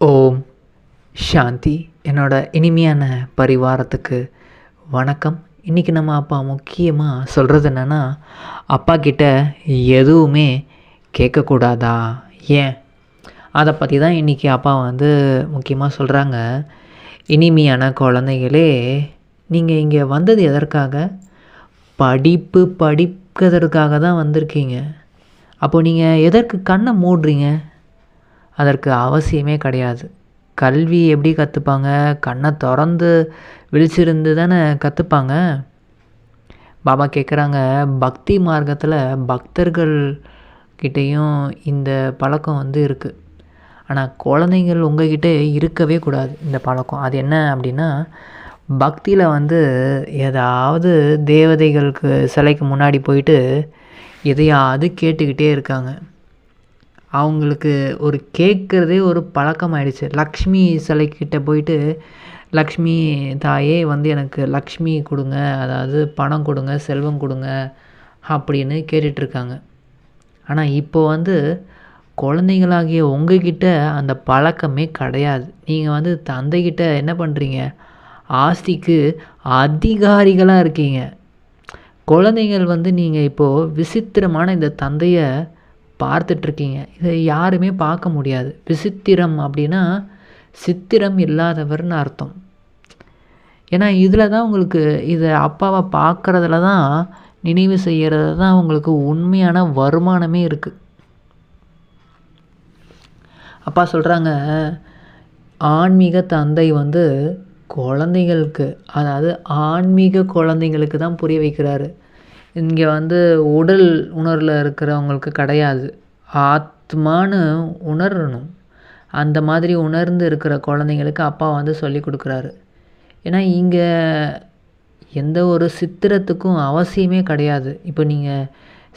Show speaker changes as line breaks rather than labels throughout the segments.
ஓம் சாந்தி. என்னோட இனிமையான பரிவாரத்துக்கு வணக்கம். இன்றைக்கி நம்ம அப்பா முக்கியமாக சொல்கிறது என்னென்னா அப்பா கிட்ட எதுவுமே கேட்கக்கூடாதா? ஏன்? அதை பற்றி தான் இன்றைக்கி அப்பா வந்து முக்கியமாக சொல்கிறாங்க இனிமையான குழந்தைகளே நீங்கள் இங்கே வந்தது எதற்காக? படிப்பு படிக்கிறதற்காக தான் வந்திருக்கீங்க. அப்போ நீங்கள் எதற்கு கண்ணை மூடுறீங்க? அதற்கு அவசியமே கிடையாது. கல்வி எப்படி கற்றுப்பாங்க கண்ணை திறந்து விழிச்சிருந்து தானே கற்றுப்பாங்க பாபா கேட்குறாங்க பக்தி மார்க்கத்தில் பக்தர்கள் கிட்டேயும் இந்த பழக்கம் வந்து இருக்குது ஆனால் குழந்தைங்கள் உங்ககிட்ட இருக்கவே கூடாது இந்த பழக்கம். அது என்ன அப்படின்னா பக்தியில் வந்து ஏதாவது தேவதைகளுக்கு சிலைக்கு முன்னாடி போயிட்டு எதையாவது கேட்டுக்கிட்டே இருக்காங்க. அவங்களுக்கு ஒரு கேட்குறதே ஒரு பழக்கமாயிடுச்சு. லக்ஷ்மி சிலைக்கிட்ட போயிட்டு லக்ஷ்மி தாயே வந்து எனக்கு லக்ஷ்மி கொடுங்க அதாவது பணம் கொடுங்க செல்வம் கொடுங்க அப்படின்னு கேட்டுட்ருக்காங்க. ஆனால் இப்போ வந்து குழந்தைங்களாகிய உங்ககிட்ட அந்த பழக்கமே கிடையாது. நீங்கள் வந்து தந்தைக்கிட்ட என்ன பண்ணுறீங்க ஆஸ்திக்கு அதிகாரிகளாக இருக்கீங்க. குழந்தைகள் வந்து நீங்கள் இப்போது விசித்திரமான இந்த தந்தையை பார்த்துட்ருக்கீங்க. இதை யாருமே பார்க்க முடியாது. விசித்திரம் அப்படின்னா சித்திரம் இல்லாதவர்னு அர்த்தம். ஏன்னா இதில் தான் உங்களுக்கு இதை அப்பாவை பார்க்குறதுல தான் நினைவு செய்கிறது தான் உங்களுக்கு உண்மையான வருமானமே இருக்குது அப்பா சொல்கிறாங்க ஆன்மீக தந்தை வந்து குழந்தைங்களுக்கு அதாவது ஆன்மீக குழந்தைங்களுக்கு தான் புரிய வைக்கிறாரு. இங்கே வந்து உடல் உணர்வில் இருக்கிறவங்களுக்கு கிடையாது. ஆத்மான்னு உணரணும். அந்த மாதிரி உணர்ந்து இருக்கிற குழந்தைங்களுக்கு அப்பா வந்து சொல்லி கொடுக்குறாரு. ஏன்னா இங்கே எந்த ஒரு சித்திரத்துக்கும் அவசியமே கிடையாது. இப்போ நீங்கள்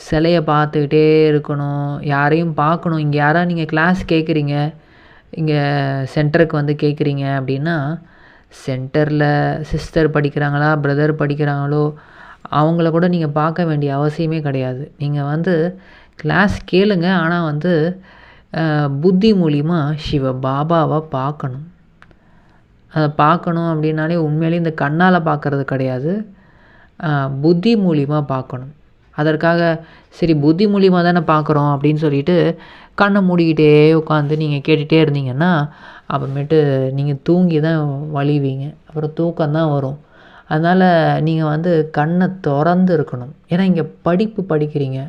சிலையை பார்த்துக்கிட்டே இருக்கணும் யாரையும் பார்க்கணும். இங்கே யாராவது நீங்கள் கிளாஸ் கேட்குறீங்க இங்கே சென்டருக்கு வந்து கேட்குறீங்க அப்படின்னா சென்டரில் சிஸ்டர் படிக்கிறாங்களா பிரதர் படிக்கிறாங்களோ அவங்கள கூட நீங்கள் பார்க்க வேண்டிய அவசியமே கிடையாது. நீங்கள் வந்து கிளாஸ் கேளுங்க. ஆனால் வந்து புத்தி மூலிமா சிவ பாபாவை பார்க்கணும். அதை பார்க்கணும் அப்படின்னாலே உண்மையிலேயே இந்த கண்ணால் பார்க்குறது கிடையாது. புத்தி மூலிமா பார்க்கணும். அதற்காக சரி புத்தி மூலிமா தானே பார்க்குறோம் அப்படின்னு சொல்லிட்டு கண்ணை மூடிக்கிட்டே உட்காந்து நீங்கள் கேட்டுகிட்டே இருந்தீங்கன்னா அப்புறமேட்டு நீங்கள் தூங்கி தான் வழிவீங்க. அப்புறம் தூக்கம் தான் வரும். அதனால் நீங்கள் வந்து கண்ணை திறந்து இருக்கணும். ஏன்னா இங்கே படிப்பு படிக்கிறீங்க.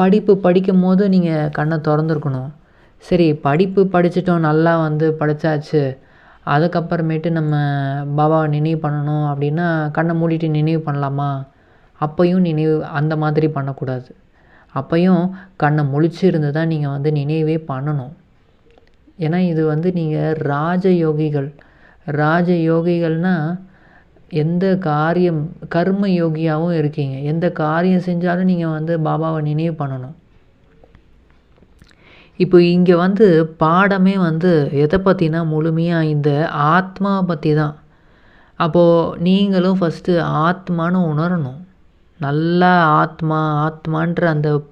படிப்பு படிக்கும் போது நீங்கள் கண்ணை திறந்துருக்கணும். சரி படிப்பு படிச்சிட்டோம் நல்லா வந்து படித்தாச்சு அதுக்கப்புறமேட்டு நம்ம பாபாவை நினைவு பண்ணணும் அப்படின்னா கண்ணை மூடிட்டு நினைவு பண்ணலாமா? அப்பையும் நினைவு அந்த மாதிரி பண்ணக்கூடாது. அப்பையும் கண்ணை முழிச்சிருந்து தான் நீங்கள் வந்து நினைவே பண்ணணும். ஏன்னா இது வந்து நீங்கள் ராஜயோகிகள். ராஜயோகிகள்னால் எந்த காரியம் கர்ம யோகியாகவும் இருக்கீங்க. எந்த காரியம் செஞ்சாலும் நீங்கள் வந்து பாபாவை நினைவு பண்ணணும். இப்போ இங்கே வந்து பாடமே வந்து எதை பற்றினா முழுமையாக இந்த ஆத்மாவை பற்றி தான். அப்போது நீங்களும் ஃபஸ்ட்டு ஆத்மான்னு உணரணும். நல்லா ஆத்மா ஆத்மான்ற அந்த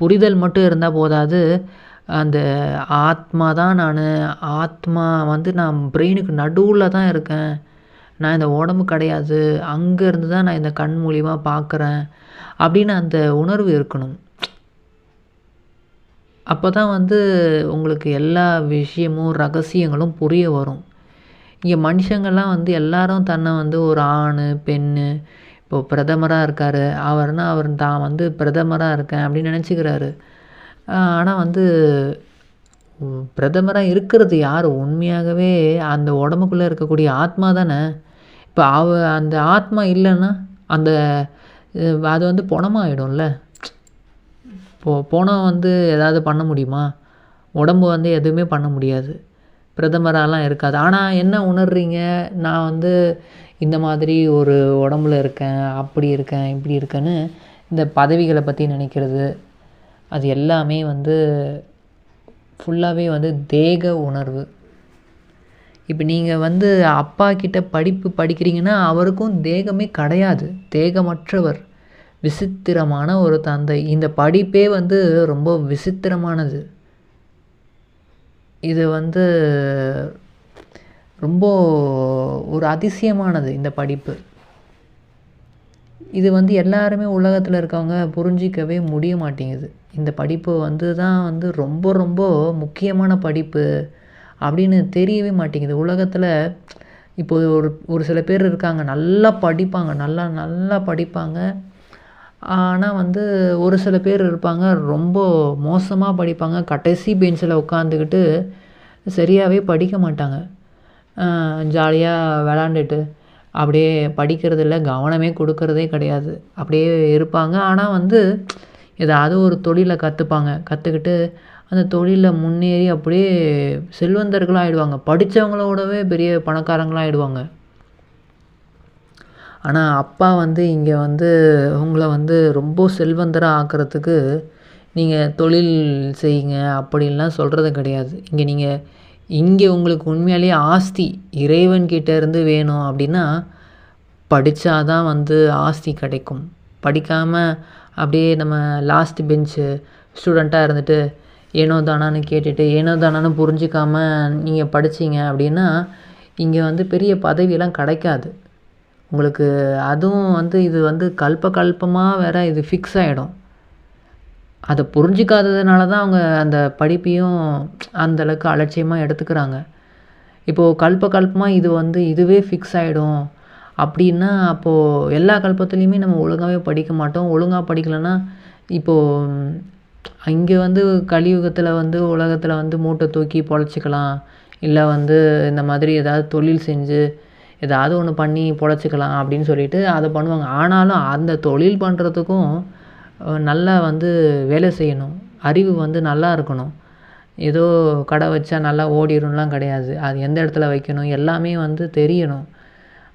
புரிதல் மட்டும் இருந்தால் போதாது. அந்த ஆத்மா தான் நான். ஆத்மா வந்து நான் பிரெயினுக்கு நடுவில் தான் இருக்கேன். நான் இந்த உடம்பு கிடையாது அங்கேருந்து தான் நான் இந்த கண் மூலிமா பார்க்குறேன் அப்படின்னு அந்த உணர்வு இருக்கணும். அப்போ தான் வந்து உங்களுக்கு எல்லா விஷயமும் ரகசியங்களும் புரிய வரும். இங்கே மனுஷங்கள்லாம் வந்து எல்லாரும் தன்னை வந்து ஒரு ஆண் பெண் இப்போது பிரதமராக இருக்கார் அவர்னால் அவர் தான் வந்து பிரதமராக இருக்கேன் அப்படின்னு நினச்சிக்கிறாரு. ஆனால் வந்து பிரதமராக இருக்கிறது யார்? உண்மையாகவே அந்த உடம்புக்குள்ளே இருக்கக்கூடிய ஆத்மா தானே? இப்போ அவ அந்த ஆத்மா இல்லைன்னா அந்த அது வந்து பணமாகிடும்ல இப்போ பணம் வந்து ஏதாவது பண்ண முடியுமா? உடம்பு வந்து எதுவுமே பண்ண முடியாது. பிரதமராலாம் இருக்காது. ஆனால் என்ன உணர்றீங்க? நான் வந்து இந்த மாதிரி ஒரு உடம்புல இருக்கேன் அப்படி இருக்கேன் இப்படி இருக்கேன்னு இந்த பதவிகளை பற்றி நினைக்கிறது. அது எல்லாமே வந்து ஃபுல்லாகவே வந்து தேக உணர்வு. இப்போ நீங்கள் வந்து அப்பா கிட்ட படிப்பு படிக்கிறீங்கன்னா அவருக்கும் தேகமே கிடையாது. தேகமற்றவர் விசித்திரமான ஒரு தந்தை. இந்த படிப்பே வந்து ரொம்ப விசித்திரமானது. இது வந்து ரொம்ப ஒரு அதிசயமானது இந்த படிப்பு. இது வந்து எல்லாருமே உலகத்தில் இருக்கவங்க புரிஞ்சிக்கவே முடிய மாட்டேங்குது. இந்த படிப்பு வந்து தான் வந்து ரொம்ப ரொம்ப முக்கியமான படிப்பு அப்படின்னு தெரியவே மாட்டேங்குது. உலகத்தில் இப்போ ஒரு ஒரு சில பேர் இருக்காங்க நல்லா படிப்பாங்க நல்லா நல்லா படிப்பாங்க. ஆனால் வந்து ஒரு சில பேர் இருப்பாங்க ரொம்ப மோசமாக படிப்பாங்க. கடைசி பெஞ்சில் உட்காந்துக்கிட்டு சரியாகவே படிக்க மாட்டாங்க. ஜாலியாக விளாண்டுட்டு அப்படியே படிக்கிறதில்ல கவனமே கொடுக்கறதே கிடையாது. அப்படியே இருப்பாங்க. ஆனால் வந்து ஏதாவது ஒரு தொழிலை கற்றுப்பாங்க கற்றுக்கிட்டு அந்த தொழிலில் முன்னேறி அப்படியே செல்வந்தர்களாக ஆகிடுவாங்க படித்தவங்களோடவே பெரிய பணக்காரங்களாக ஆகிடுவாங்க ஆனால் அப்பா வந்து இங்கே வந்து உங்களை வந்து ரொம்ப செல்வந்தராக ஆக்கிறதுக்கு நீங்கள் தொழில் செய்யுங்க அப்படின்லாம் சொல்கிறது கிடையாது. இங்கே நீங்கள் இங்கே உங்களுக்கு உண்மையாலேயே ஆஸ்தி இறைவன்கிட்ட இருந்து வேணும் அப்படின்னா படித்தா தான் வந்து ஆஸ்தி கிடைக்கும். படிக்காமல் அப்படியே நம்ம லாஸ்ட் பெஞ்சு ஸ்டூடெண்ட்டாக இருந்துட்டு ஏனோ தானான்னு கேட்டுட்டு ஏனோ தானான்னு புரிஞ்சிக்காமல் நீங்கள் படிச்சீங்க அப்படின்னா இங்கே வந்து பெரிய பதவியெல்லாம் கிடைக்காது. உங்களுக்கு அதுவும் வந்து இது வந்து கல்ப கல்பமாக வேறு இது ஃபிக்ஸ் ஆகிடும் அதை புரிஞ்சிக்காததுனால தான் அவங்க அந்த படிப்பையும் அந்தளவுக்கு அலட்சியமாக எடுத்துக்கிறாங்க. இப்போது கல்ப கல்பமாக இது வந்து இதுவே ஃபிக்ஸ் ஆகிடும் அப்படின்னா அப்போது எல்லா கல்பத்துலேயுமே நம்ம ஒழுங்காகவே படிக்க மாட்டோம். ஒழுங்காக படிக்கலைன்னா இப்போது இங்கே வந்து கலியுகத்தில் வந்து உலகத்தில் வந்து மூட்டை தூக்கி பொழைச்சிக்கலாம். இல்லை வந்து இந்த மாதிரி ஏதாவது தொழில் செஞ்சு ஏதாவது ஒன்று பண்ணி பொழைச்சிக்கலாம் அப்படின்னு சொல்லிட்டு அதை பண்ணுவாங்க. ஆனாலும் அந்த தொழில் பண்ணுறதுக்கும் நல்லா வந்து வேலை செய்யணும். அறிவு வந்து நல்லா இருக்கணும். ஏதோ கடை வச்சா நல்லா ஓடிடும்லாம் கிடையாது. அது எந்த இடத்துல வைக்கணும்? எல்லாமே வந்து தெரியணும்.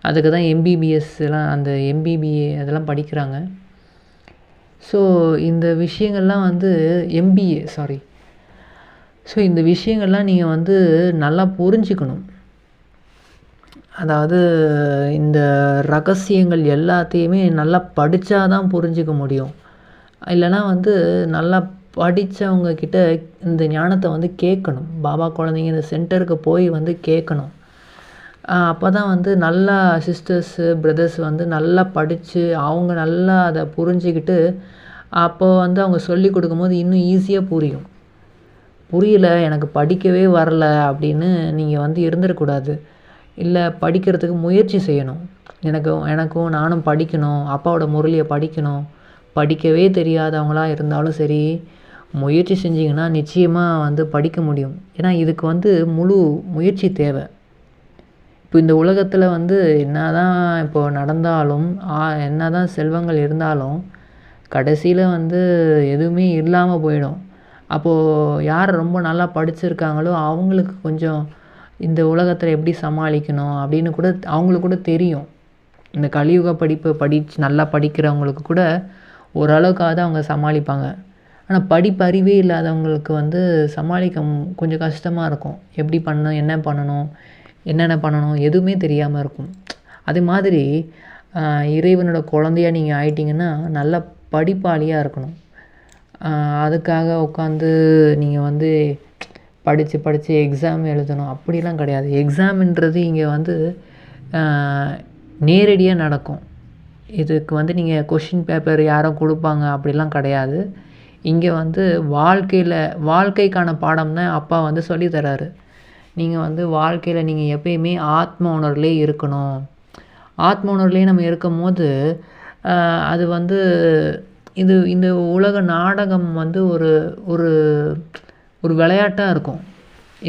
அதுக்கு தான் எம்பிபிஎஸ்லாம் அந்த எம்பிபிஏ அதெல்லாம் படிக்கிறாங்க. ஸோ இந்த விஷயங்கள்லாம் வந்து எம்பிஏ சாரி ஸோ இந்த விஷயங்கள்லாம் நீங்கள் வந்து நல்லா புரிஞ்சுக்கணும். அதாவது இந்த ரகசியங்கள் எல்லாத்தையுமே நல்லா படித்தா தான் புரிஞ்சிக்க முடியும். இல்லைனா வந்து நல்லா படித்தவங்க கிட்ட இந்த ஞானத்தை வந்து கேட்கணும். பாபா குழந்தைங்க இந்த சென்டருக்கு போய் வந்து கேட்கணும். அப்போ தான் வந்து நல்லா சிஸ்டர்ஸு பிரதர்ஸ் வந்து நல்லா படித்து அவங்க நல்லா அதை புரிஞ்சுக்கிட்டு அப்போ வந்து அவங்க சொல்லி கொடுக்கும்போது இன்னும் ஈஸியாக புரியும். புரியல எனக்கு படிக்கவே வரல அப்படின்னு நீங்கள் வந்து இருந்துடக்கூடாது இல்லை படிக்கிறதுக்கு முயற்சி செய்யணும். எனக்கு எனக்கும் நானும் படிக்கணும் அப்பாவோட முரளியை படிக்கணும். படிக்கவே தெரியாதவங்களா இருந்தாலும் சரி முயற்சி செஞ்சிங்கன்னா நிச்சயமாக வந்து படிக்க முடியும். ஏன்னா இதுக்கு வந்து முழு முயற்சி தேவை. இப்போ இந்த உலகத்தில் வந்து என்ன தான் இப்போது நடந்தாலும் என்ன தான் செல்வங்கள் இருந்தாலும் கடைசியில் வந்து எதுவுமே இல்லாமல் போயிடும். அப்போது யார் ரொம்ப நல்லா படிச்சிருக்காங்களோ அவங்களுக்கு கொஞ்சம் இந்த உலகத்தில் எப்படி சமாளிக்கணும் அப்படின்னு கூட அவங்களுக்கு கூட தெரியும். இந்த கலியுக படிப்பு படிச்சு நல்லா படிக்கிறவங்களுக்கு கூட ஓரளவுக்காவது அவங்க சமாளிப்பாங்க. ஆனால் படிப்பறிவே இல்லாதவங்களுக்கு வந்து சமாளிக்க கொஞ்சம் கஷ்டமாக இருக்கும். எப்படி பண்ணணும் என்ன பண்ணணும் என்னென்ன பண்ணணும் எதுவுமே தெரியாமல் இருக்கும். அது மாதிரி இறைவனோட குழந்தையா நீங்கள் ஆயிட்டிங்கன்னா நல்ல படிப்பாளியாக இருக்கணும். அதுக்காக உட்காந்து நீங்கள் வந்து படித்து படித்து எக்ஸாம் எழுதணும். அப்படிலாம் கிடையாது. எக்ஸாம்ன்றது இங்கே வந்து நேரடியாக நடக்கும். இதுக்கு வந்து நீங்கள் கொஷின் பேப்பர் யாரும் கொடுப்பாங்க அப்படிலாம் கிடையாது. இங்கே வந்து வாழ்க்கையில் வாழ்க்கைக்கான பாடம் தான் அப்பா வந்து சொல்லி தராரு. நீங்கள் வந்து வாழ்க்கையில் நீங்கள் எப்பயுமே ஆத்ம உணர்வுலே இருக்கணும். ஆத்ம உணர்வுலே நம்ம இருக்கும் போது அது வந்து இது இந்த உலக நாடகம் வந்து ஒரு ஒரு ஒரு விளையாட்டாக இருக்கும்.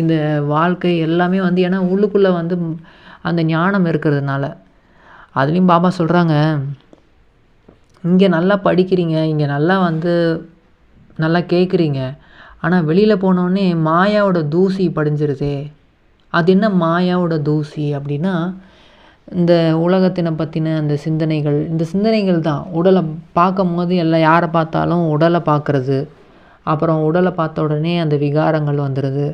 இந்த வாழ்க்கை எல்லாமே வந்து ஏன்னா உள்ளுக்குள்ளே வந்து அந்த ஞானம் இருக்கிறதுனால. அதுலேயும் பாபா சொல்கிறாங்க இங்கே நல்லா படிக்கிறீங்க இங்கே நல்லா வந்து நல்லா கேட்குறீங்க ஆனால் வெளியில் போனோடனே மாயாவோட தூசி படிஞ்சிருதே. அது என்ன மாயாவோட தூசி? அப்படின்னா இந்த உலகத்தினை பற்றின அந்த சிந்தனைகள் இந்த சிந்தனைகள் தான். உடலை பார்க்கும் போது எல்லாம் யாரை பார்த்தாலும் உடலை பார்க்குறது. அப்புறம் உடலை பார்த்த உடனே அந்த விகாரங்கள் வந்துடுது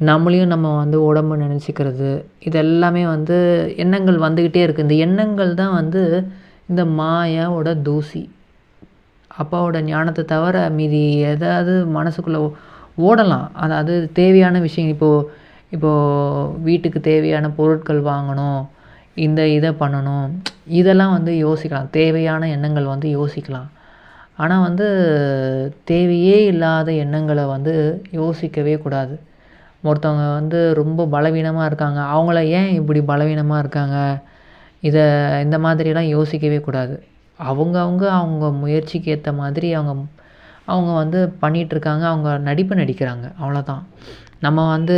நம்மளையும் நம்ம வந்து உடம்பு நினச்சிக்கிறது இது எல்லாமே வந்து எண்ணங்கள் வந்துக்கிட்டே இருக்குது இந்த எண்ணங்கள் தான் வந்து இந்த மாயாவோட தூசி. அப்பாவோட ஞானத்தை தவிர மீதி ஏதாவது மனசுக்குள்ளே ஓடலாம். அதாவது தேவையான விஷயம் இப்போது இப்போது வீட்டுக்கு தேவையான பொருட்கள் வாங்கணும் இந்த இதை பண்ணணும் இதெல்லாம் வந்து யோசிக்கலாம். தேவையான எண்ணங்கள் வந்து யோசிக்கலாம். ஆனால் வந்து தேவையே இல்லாத எண்ணங்களை வந்து யோசிக்கவே கூடாது. ஒருத்தவங்க வந்து ரொம்ப பலவீனமாக இருக்காங்க. அவங்கள ஏன் இப்படி பலவீனமாக இருக்காங்க? இதை இந்த மாதிரிலாம் யோசிக்கவே கூடாது. அவங்கவுங்க அவங்க முயற்சிக்கு ஏற்ற மாதிரி அவங்க அவங்க வந்து பண்ணிகிட்ருக்காங்க அவங்க நடிப்பு நடிக்கிறாங்க. அவ்வளோதான். நம்ம வந்து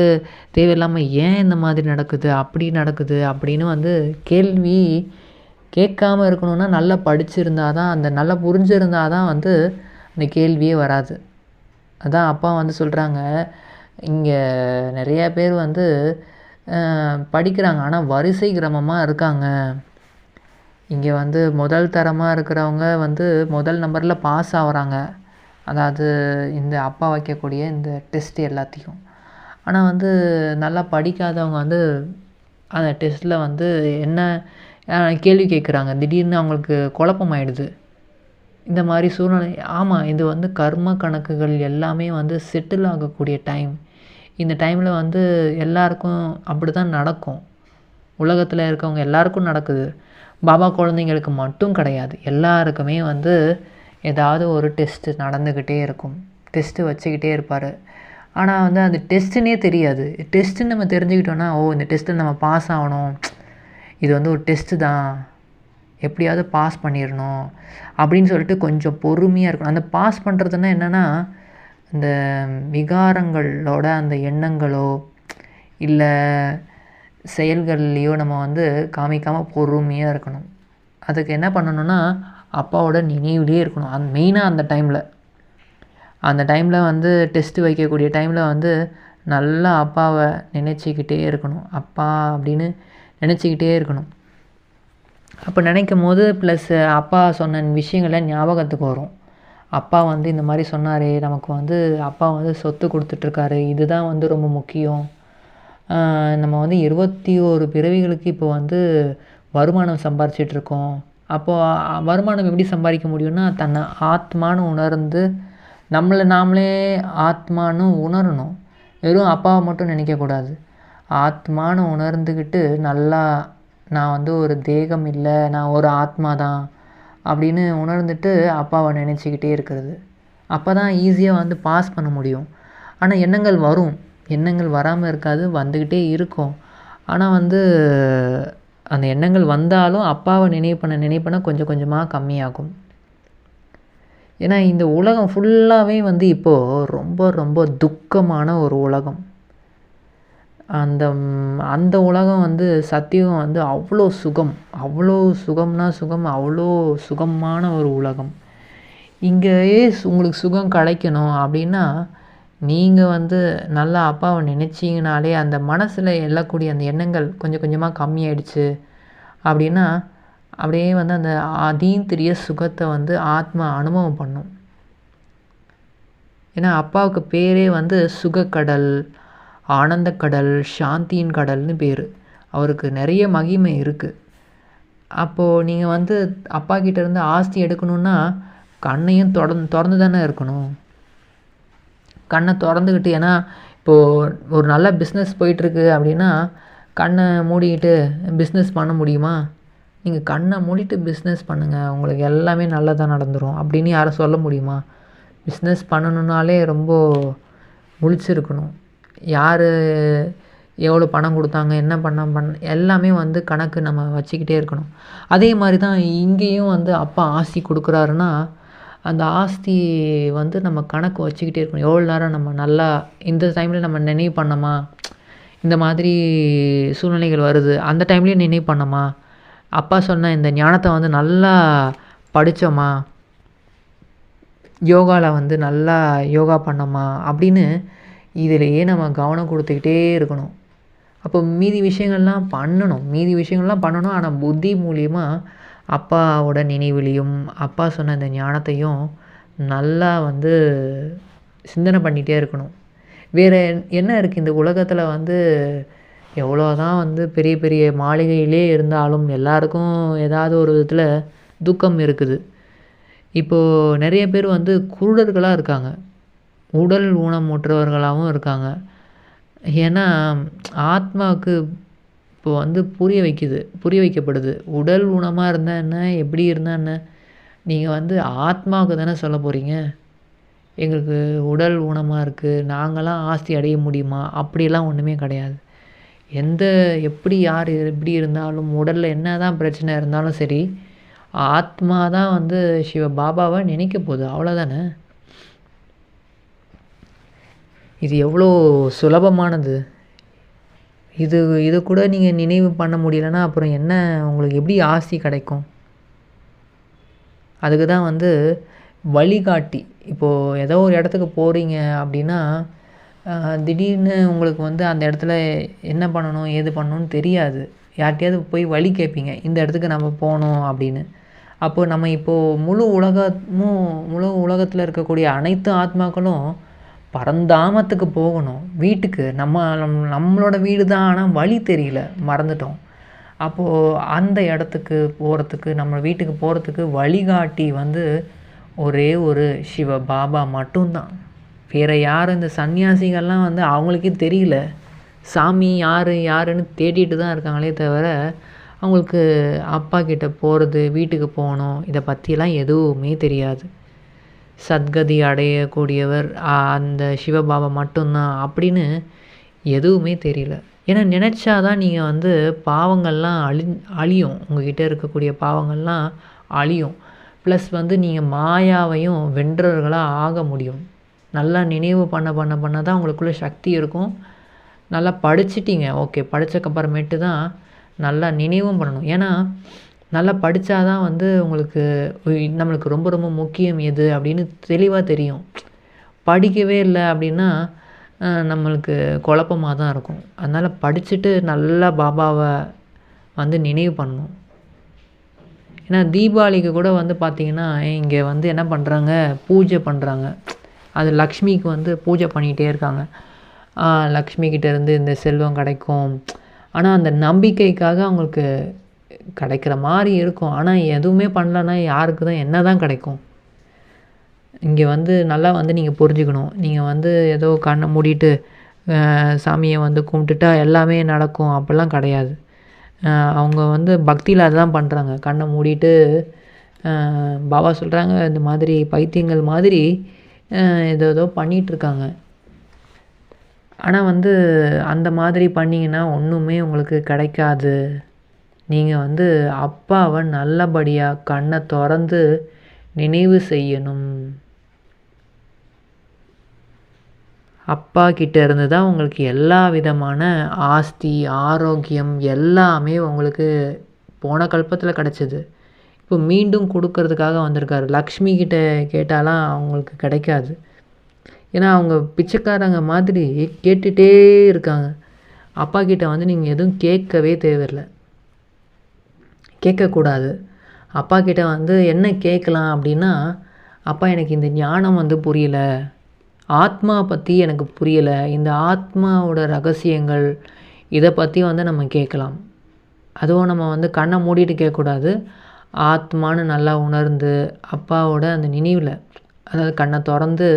தேவையில்லாமல் ஏன் இந்த மாதிரி நடக்குது? அப்படி நடக்குது அப்படின்னு வந்து கேள்வி கேட்காம இருக்கணும்னா நல்லா படிச்சிருந்தா தான் அந்த நல்லா புரிஞ்சிருந்தால் தான் வந்து அந்த கேள்வியே வராது. அதான் அப்பா வந்து சொல்கிறாங்க இங்கே நிறையா பேர் வந்து படிக்கிறாங்க. ஆனால் வரிசை கிரமமாக இருக்காங்க. இங்கே வந்து முதல் தரமாக இருக்கிறவங்க வந்து முதல் நம்பரில் பாஸ் ஆகுறாங்க. அதாவது இந்த அப்பா வைக்கக்கூடிய இந்த டெஸ்ட் எல்லாத்தையும். ஆனால் வந்து நல்லா படிக்காதவங்க வந்து அந்த டெஸ்ட்டில் வந்து என்ன கேள்வி கேட்குறாங்க திடீர்னு அவங்களுக்கு குழப்பமாயிடுது. இந்த மாதிரி சூழ்நிலை ஆமாம் இது வந்து கர்ம கணக்குகள் எல்லாமே வந்து செட்டில் ஆகக்கூடிய டைம் இந்த டைமில் வந்து எல்லாருக்கும் அப்படி தான் நடக்கும். உலகத்தில் இருக்கவங்க எல்லாருக்கும் நடக்குது. பாபா குழந்தைங்களுக்கு மட்டும் கிடையாது. எல்லாருக்குமே வந்து ஏதாவது ஒரு டெஸ்ட்டு நடந்துக்கிட்டே இருக்கும். டெஸ்ட்டு வச்சுக்கிட்டே இருப்பார். ஆனால் வந்து அந்த டெஸ்ட்டுனே தெரியாது. டெஸ்ட்டுன்னு நம்ம தெரிஞ்சுக்கிட்டோன்னா ஓ இந்த டெஸ்ட்டில் நம்ம பாஸ் ஆகணும். இது வந்து ஒரு டெஸ்ட்டு தான். எப்படியாவது பாஸ் பண்ணிடணும். அப்படின்னு சொல்லிட்டு கொஞ்சம் பொறுமையாக இருக்கணும். அந்த பாஸ் பண்ணுறதுன்னா என்னென்னா இந்த விகாரங்களோட அந்த எண்ணங்களோ இல்லை செயல்கள்லையோ நம்ம வந்து காமிக்காமல் பொறுமையாக இருக்கணும். அதுக்கு என்ன பண்ணணும்னா அப்பாவோட நினைவுலேயே இருக்கணும். அந் மெயினாக அந்த டைமில் அந்த டைமில் வந்து டெஸ்ட்டு வைக்கக்கூடிய டைமில் வந்து நல்லா அப்பாவை நினச்சிக்கிட்டே இருக்கணும். அப்பா அப்படின்னு நினச்சிக்கிட்டே இருக்கணும். அப்போ நினைக்கும் போது ப்ளஸ் அப்பா சொன்ன விஷயங்களை ஞாபகத்துக்கு வரும். அப்பா வந்து இந்த மாதிரி சொன்னார் நமக்கு வந்து அப்பா வந்து சொத்து கொடுத்துட்ருக்காரு இதுதான் வந்து ரொம்ப முக்கியம். நம்ம வந்து இருபத்தி ஒரு பிறவிகளுக்கு இப்போ வந்து வருமானம் சம்பாரிச்சிட்ருக்கோம். அப்போது வருமானம் எப்படி சம்பாதிக்க முடியும்னா தன்னை ஆத்மான்னு உணர்ந்து நம்மளை நாமளே ஆத்மான்னு உணரணும். வெறும் அப்பாவை மட்டும் நினைக்கக்கூடாது. ஆத்மான்னு உணர்ந்துக்கிட்டு நல்லா நான் வந்து ஒரு தேகம் இல்லை நான் ஒரு ஆத்மா தான் அப்படின்னு உணர்ந்துட்டு அப்பாவை நினச்சிக்கிட்டே இருக்கிறது. அப்போ தான் ஈஸியாக வந்து பாஸ் பண்ண முடியும். ஆனால் எண்ணங்கள் வரும். எண்ணங்கள் வராமல் இருக்காது. வந்துக்கிட்டே இருக்கும். ஆனால் வந்து அந்த எண்ணங்கள் வந்தாலும் அப்பாவை நினைவு பண்ண நினைவு பண்ண கொஞ்சம் கொஞ்சமாக கம்மியாகும். ஏன்னா இந்த உலகம் ஃபுல்லாகவே வந்து இப்போது ரொம்ப ரொம்ப துக்கமான ஒரு உலகம். அந்த அந்த உலகம் வந்து சத்தியம் வந்து அவ்வளோ சுகம் அவ்வளோ சுகம்னா சுகம் அவ்வளோ சுகமான ஒரு உலகம். இங்கேயே உங்களுக்கு சுகம் கிடைக்கணும் அப்படின்னா நீங்கள் வந்து நல்லா அப்பாவை நினச்சிங்கனாலே அந்த மனசில் எல்லக்கூடிய அந்த எண்ணங்கள் கொஞ்சம் கொஞ்சமாக கம்மியாயிடுச்சு அப்படின்னா அப்படியே வந்து அந்த அதீந்திரிய சுகத்தை வந்து ஆத்மா அனுபவம் பண்ணும். ஏன்னா அப்பாவுக்கு பேரே வந்து சுகக்கடல் ஆனந்தக்கடல் சாந்தியின் கடல்னு பேர். அவருக்கு நிறைய மகிமை இருக்குது அப்போது நீங்கள் வந்து அப்பா கிட்டேருந்து ஆஸ்தி எடுக்கணுன்னா கண்ணையும் தொடர்ந்து திறந்து தானே இருக்கணும். கண்ணை திறந்துக்கிட்டு ஏன்னா இப்போது ஒரு நல்ல பிஸ்னஸ் போயிட்டுருக்கு அப்படின்னா கண்ணை மூடிக்கிட்டு பிஸ்னஸ் பண்ண முடியுமா? நீங்கள் கண்ணை மூடிட்டு பிஸ்னஸ் பண்ணுங்கள் உங்களுக்கு எல்லாமே நல்லதாக நடந்துடும் அப்படின்னு யாரும் சொல்ல முடியுமா? பிஸ்னஸ் பண்ணணுன்னாலே ரொம்ப முழிச்சிருக்கணும். யார் எவ்வளோ பணம் கொடுத்தாங்க என்ன பண்ண பண் எல்லாமே வந்து கணக்கு நம்ம வச்சுக்கிட்டே இருக்கணும். அதே மாதிரி தான் இங்கேயும் வந்து அப்பா ஆஸ்தி கொடுக்குறாருன்னா அந்த ஆஸ்தி வந்து நம்ம கணக்கு வச்சுக்கிட்டே இருக்கணும். எவ்வளோ நேரம் நம்ம நல்லா இந்த டைமில் நம்ம நினைவு பண்ணோமா? இந்த மாதிரி சூழ்நிலைகள் வருது. அந்த டைம்லேயும் நினைவு பண்ணோமா? அப்பா சொன்ன இந்த ஞானத்தை வந்து நல்லா படித்தோமா யோகாவில் வந்து நல்லா யோகா பண்ணோமா? அப்படின்னு இதிலேயே நம்ம கவனம் கொடுத்துக்கிட்டே இருக்கணும். அப்போ மீதி விஷயங்கள்லாம் பண்ணணும். மீதி விஷயங்கள்லாம் பண்ணணும். ஆனால் புத்தி மூலிமா அப்பாவோட நினைவுலையும் அப்பா சொன்ன இந்த ஞானத்தையும் நல்லா வந்து சிந்தனை பண்ணிகிட்டே இருக்கணும். வேறு என்ன இருக்குது இந்த உலகத்தில் வந்து எவ்வளோ தான் வந்து பெரிய பெரிய மாளிகையிலே இருந்தாலும் எல்லாருக்கும் ஏதாவது ஒரு விதத்தில் துக்கம் இருக்குது. இப்போது நிறைய பேர் வந்து குருடர்களாக இருக்காங்க. உடல் ஊனமுற்றவர்களாகவும் இருக்காங்க. ஏன்னா ஆத்மாவுக்கு இப்போ வந்து புரிய வைக்குது புரிய வைக்கப்படுது. உடல் ஊனமாக இருந்தால் என்ன எப்படி இருந்தால் என்ன? நீங்கள் வந்து ஆத்மாவுக்கு தானே சொல்ல போகிறீங்க எங்களுக்கு உடல் ஊனமாக இருக்குது நாங்களாம் ஆஸ்தி அடைய முடியுமா? அப்படிலாம் ஒன்றுமே கிடையாது. எந்த எப்படி யார் எப்படி இருந்தாலும் உடலில் என்ன தான் பிரச்சனை இருந்தாலும் சரி ஆத்மா தான் வந்து சிவ பாபாவை நினைக்க போகுது. அவ்வளோதானே இது எவ்வளோ சுலபமானது. இது இது கூட நீங்கள் நினைவு பண்ண முடியலன்னா அப்புறம் என்ன உங்களுக்கு எப்படி ஆஸ்தி கிடைக்கும்? அதுக்கு தான் வந்து வழிகாட்டி. இப்போது ஏதோ ஒரு இடத்துக்கு போகிறீங்க அப்படின்னா திடீர்னு உங்களுக்கு வந்து அந்த இடத்துல என்ன பண்ணணும் ஏது பண்ணணும்னு தெரியாது. யார்கிட்டயாவது போய் வழி கேட்பீங்க இந்த இடத்துக்கு நம்ம போகணும் அப்படின்னு. அப்போது நம்ம இப்போது முழு உலகமும் முழு உலகத்தில் இருக்கக்கூடிய அனைத்து ஆத்மாக்களும் பரந்தாமத்துக்கு போகணும். வீட்டுக்கு. நம்ம நம் நம்மளோட வீடு தான் ஆனால் வழி தெரியல. மறந்துட்டோம். அப்போது அந்த இடத்துக்கு போகிறதுக்கு நம்ம வீட்டுக்கு போகிறதுக்கு வழிகாட்டி வந்து ஒரே ஒரு சிவ பாபா மட்டும்தான். வேறு யாரும் இந்த சன்னியாசிகள்லாம் வந்து அவங்களுக்கே தெரியல. சாமி யார் யாருன்னு தேடிட்டு தான் இருக்காங்களே தவிர அவங்களுக்கு அப்பா கிட்ட போகிறது வீட்டுக்கு போகணும் இதை பற்றிலாம் எதுவுமே தெரியாது. சத்கதி அடையக்கூடியவர் அந்த சிவபாபா மட்டும்தான் அப்படின்னு எதுவுமே தெரியல. ஏன்னா நினச்சா தான் நீங்கள் வந்து பாவங்கள்லாம் அழி அழியும். உங்ககிட்ட இருக்கக்கூடிய பாவங்கள்லாம் அழியும். ப்ளஸ் வந்து நீங்கள் மாயாவையும் வென்றவர்களாக ஆக முடியும். நல்லா நினைவு பண்ண பண்ண பண்ண தான் உங்களுக்குள்ளே சக்தி இருக்கும். நல்லா படிச்சிட்டிங்க. ஓகே படித்தக்கப்புறமேட்டு தான் நல்லா நினைவும் பண்ணணும். ஏன்னா நல்லா படித்தா தான் வந்து உங்களுக்கு நம்மளுக்கு ரொம்ப ரொம்ப முக்கியம் எது அப்படின்னு தெளிவாக தெரியும். படிக்கவே இல்லை அப்படின்னா நம்மளுக்கு குழப்பமாக தான் இருக்கும். அதனால் படிச்சுட்டு நல்லா பாபாவை வந்து நினைவு பண்ணணும். ஏன்னா தீபாவளிக்கு கூட வந்து பார்த்திங்கன்னா இங்கே வந்து என்ன பண்ணுறாங்க பூஜை பண்ணுறாங்க அது லக்ஷ்மிக்கு வந்து பூஜை பண்ணிகிட்டே இருக்காங்க. லக்ஷ்மி கிட்டேருந்து இந்த செல்வம் கிடைக்கும். ஆனால் அந்த நம்பிக்கைக்காக அவங்களுக்கு கிடைக்கிற மாதிரி இருக்கும். ஆனால் எதுவுமே பண்ணலன்னா யாருக்கு தான் என்ன தான் கிடைக்கும். இங்கே வந்து நல்லா வந்து நீங்கள் புரிஞ்சுக்கணும். நீங்கள் வந்து ஏதோ கண்ணை மூடிட்டு சாமியை வந்து கும்பிட்டுட்டா எல்லாமே நடக்கும். அப்படிலாம் கிடையாது. அவங்க வந்து பக்தியில் அதுதான் பண்ணுறாங்க கண்ணை மூடிட்டு பாபா சொல்கிறாங்க இந்த மாதிரி பைத்தியங்கள் மாதிரி ஏதோ ஏதோ பண்ணிகிட்ருக்காங்க ஆனால் வந்து அந்த மாதிரி பண்ணிங்கன்னா ஒன்றுமே உங்களுக்கு கிடைக்காது. நீங்கள் வந்து அப்பாவை நல்லபடியாக கண்ணை திறந்து நினைவு செய்யணும். அப்பா கிட்ட இருந்து தான் உங்களுக்கு எல்லா விதமான ஆஸ்தி ஆரோக்கியம் எல்லாமே உங்களுக்கு போன கல்பத்தில் கிடச்சிது. இப்போ மீண்டும் கொடுக்கறதுக்காக வந்திருக்காரு. லக்ஷ்மி கிட்ட கேட்டாலாம் அவங்களுக்கு கிடைக்காது. ஏன்னா அவங்க பிச்சைக்காரங்க மாதிரி கேட்டுகிட்டே இருக்காங்க. அப்பா கிட்ட வந்து நீங்கள் எதுவும் கேட்கவே தேவையில்லை. கேட்கக்கூடாது. அப்பா கிட்ட வந்து என்ன கேட்கலாம் அப்படின்னா அப்பா எனக்கு இந்த ஞானம் வந்து புரியல. ஆத்மா பற்றி எனக்கு புரியலை. இந்த ஆத்மாவோட ரகசியங்கள் இதை பற்றி வந்து நம்ம கேட்கலாம். அதுவும் நம்ம வந்து கண்ணை மூடிட்டு கேட்கக்கூடாது. ஆத்மான்னு நல்லா உணர்ந்து அப்பாவோட அந்த நினைவில் அதாவது கண்ணை திறந்து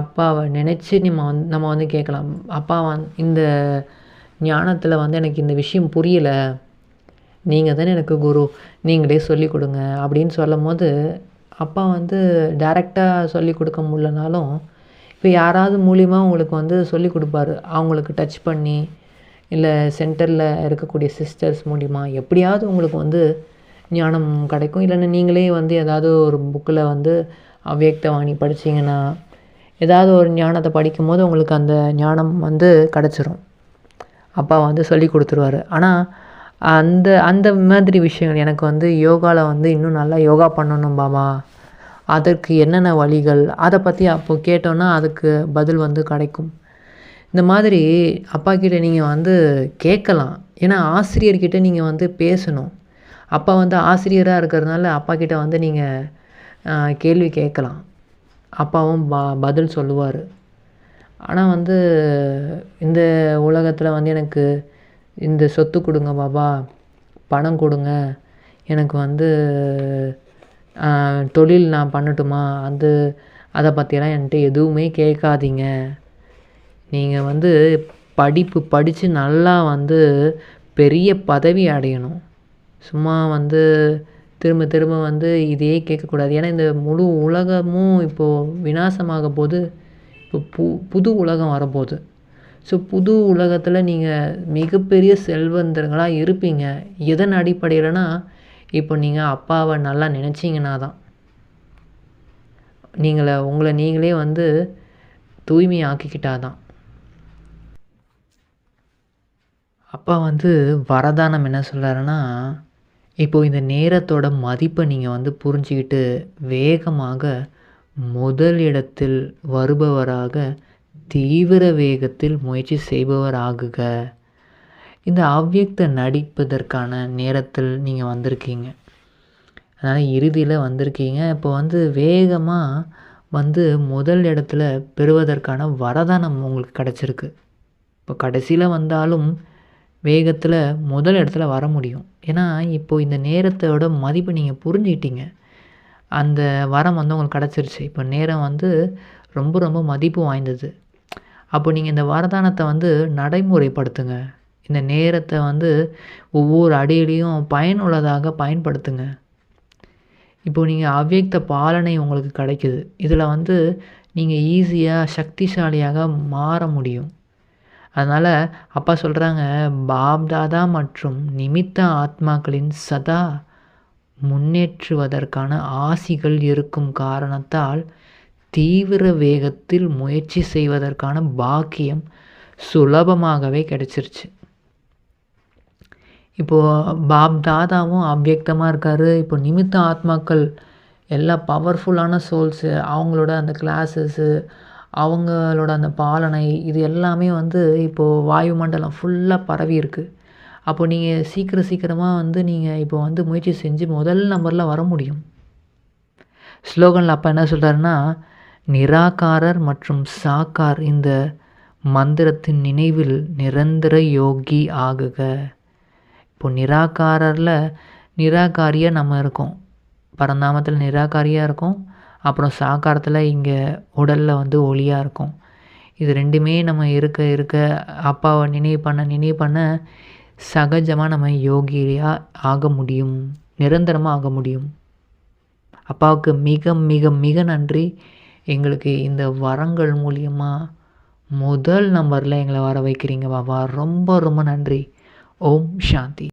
அப்பாவை நினச்சி நம்ம வந்து நம்ம வந்து கேட்கலாம். அப்பா வந் இந்த ஞானத்தில் வந்து எனக்கு இந்த விஷயம் புரியலை. நீங்கள் தானே எனக்கு குரு நீங்களே சொல்லிக் கொடுங்க அப்படின்னு சொல்லும் போது அப்பா வந்து டைரெக்டாக சொல்லி கொடுக்க முடியலனாலும் இப்போ யாராவது மூலிமா உங்களுக்கு வந்து சொல்லி கொடுப்பாரு. அவங்களுக்கு டச் பண்ணி இல்லை சென்டரில் இருக்கக்கூடிய சிஸ்டர்ஸ் மூலிமா எப்படியாவது உங்களுக்கு வந்து ஞானம் கிடைக்கும். இல்லைன்னா நீங்களே வந்து ஏதாவது ஒரு புக்கில் வந்து அவ்யக்தவாணி படிச்சிங்கன்னா ஏதாவது ஒரு ஞானத்தை படிக்கும்போது உங்களுக்கு அந்த ஞானம் வந்து கிடச்சிரும். அப்பா வந்து சொல்லி கொடுத்துருவாரு. ஆனால் அந்த அந்த மாதிரி விஷயங்கள். எனக்கு வந்து யோகாவில் வந்து இன்னும் நல்லா யோகா பண்ணணும் பாமா அதற்கு என்னென்ன வழிகள்? அதை பற்றி அப்போது கேட்டோன்னா அதுக்கு பதில் வந்து கிடைக்கும். இந்த மாதிரி அப்பா கிட்டே நீங்கள் வந்து கேட்கலாம். ஏன்னா ஆசிரியர்கிட்ட நீங்கள் வந்து பேசணும். அப்பா வந்து ஆசிரியராக இருக்கிறதுனால அப்பா கிட்ட வந்து நீங்கள் கேள்வி கேட்கலாம். அப்பாவும் ப பதில் சொல்லுவார். ஆனால் வந்து இந்த உலகத்தில் வந்து எனக்கு இந்த சொத்து கொடுங்க பாபா பணம் கொடுங்க. எனக்கு வந்து தொழில் நான் பண்ணட்டுமா? அந்த அதை பற்றிலாம் என்கிட்ட எதுவுமே கேட்காதீங்க. நீங்கள் வந்து படிப்பு படித்து நல்லா வந்து பெரிய பதவி அடையணும். சும்மா வந்து திரும்ப திரும்ப வந்து இதையே கேட்கக்கூடாது. ஏன்னா இந்த முழு உலகமும் இப்போது விநாசமாக போது இப்போ பு புது உலகம் வரப்போகுது. ஸோ புது உலகத்தில் நீங்கள் மிகப்பெரிய செல்வந்தர்களாக இருப்பீங்க. எதன் அடிப்படையில்னா இப்போ நீங்கள் அப்பாவை நல்லா நினச்சிங்கன்னா தான் நீங்களை உங்களை நீங்களே வந்து தூய்மையாக்கிக்கிட்டா தான் அப்பா வந்து வரதானம் என்ன சொல்கிறாருன்னா இப்போது இந்த நேரத்தோட மதிப்பை நீங்கள் வந்து புரிஞ்சுக்கிட்டு வேகமாக முதல் இடத்தில் வருபவராக தீவிர வேகத்தில் முயற்சி செய்பவர் ஆகுக இந்த அவ்வியக்த நடிப்பதற்கான நேரத்தில் நீங்கள் வந்திருக்கீங்க. அதனால் இறுதியில் வந்திருக்கீங்க. இப்போ வந்து வேகமாக வந்து முதல் இடத்துல பெறுவதற்கான வரதானம் உங்களுக்கு கிடச்சிருக்கு. இப்போ கடைசியில் வந்தாலும் வேகத்தில் முதல் இடத்துல வர முடியும். ஏன்னா இப்போது இந்த நேரத்தோட மதிப்பு நீங்கள் புரிஞ்சுக்கிட்டீங்க. அந்த வரம் வந்து உங்களுக்கு கிடச்சிருச்சு. இப்போ நேரம் வந்து ரொம்ப ரொம்ப மதிப்பு வாய்ந்தது. அப்போ நீங்கள் இந்த வரதானத்தை வந்து நடைமுறைப்படுத்துங்க. இந்த நேரத்தை வந்து ஒவ்வொரு அடியிலையும் பயனுள்ளதாக பயன்படுத்துங்க. இப்போது நீங்கள் அவ்வியக்த பாலனை உங்களுக்கு கிடைக்குது. இதில் வந்து நீங்கள் ஈஸியாக சக்திசாலியாக மாற முடியும். அதனால் அப்பா சொல்கிறாங்க பாப்தாதா மற்றும் நிமித்த ஆத்மாக்களின் சதா முன்னேற்றுவதற்கான ஆசிகள் இருக்கும் காரணத்தால் தீவிர வேகத்தில் முயற்சி செய்வதற்கான பாக்கியம் சுலபமாகவே கிடச்சிருச்சு. இப்போது பாப் தாதாவும் அவ்வியக்தமாக இருக்கார். இப்போ நிமித்த ஆத்மாக்கள் எல்லா பவர்ஃபுல்லான சோல்ஸு அவங்களோட அந்த கிளாஸஸ்ஸு அவங்களோட அந்த பாலனை இது எல்லாமே வந்து இப்போது வாயுமண்டலம் ஃபுல்லாக பரவி இருக்குது அப்போ நீங்கள் சீக்கிரம் சீக்கிரமாக வந்து நீங்கள் இப்போ வந்து முயற்சி செஞ்சு முதல் நம்பரில் வர முடியும். ஸ்லோகனில் அப்போ என்ன சொல்கிறாருன்னா நிராகாரர் மற்றும் சாக்கார் இந்த மந்திரத்தின் நினைவில் நிரந்தர யோகி ஆகுக. இப்போ நிராகாரரில் நிராகாரியாக நம்ம இருக்கோம். பரந்தாமத்தில் நிராகாரியாக இருக்கும். அப்புறம் சாக்காரத்தில் இங்கே உடலில் வந்து ஒளியாக இருக்கும். இது ரெண்டுமே நம்ம இருக்க இருக்க அப்பாவை நினைவு பண்ண நினைவு பண்ண சகஜமாக நம்ம யோகியாக ஆக முடியும். நிரந்தரமாக ஆக முடியும். அப்பாவுக்கு மிக மிக மிக நன்றி. எங்களுக்கு இந்த வரங்கள் மூலியமாக முதல் நம்பரில் எங்களை வர வைக்கிறீங்க பாபா ரொம்ப ரொம்ப நன்றி. ஓம் சாந்தி.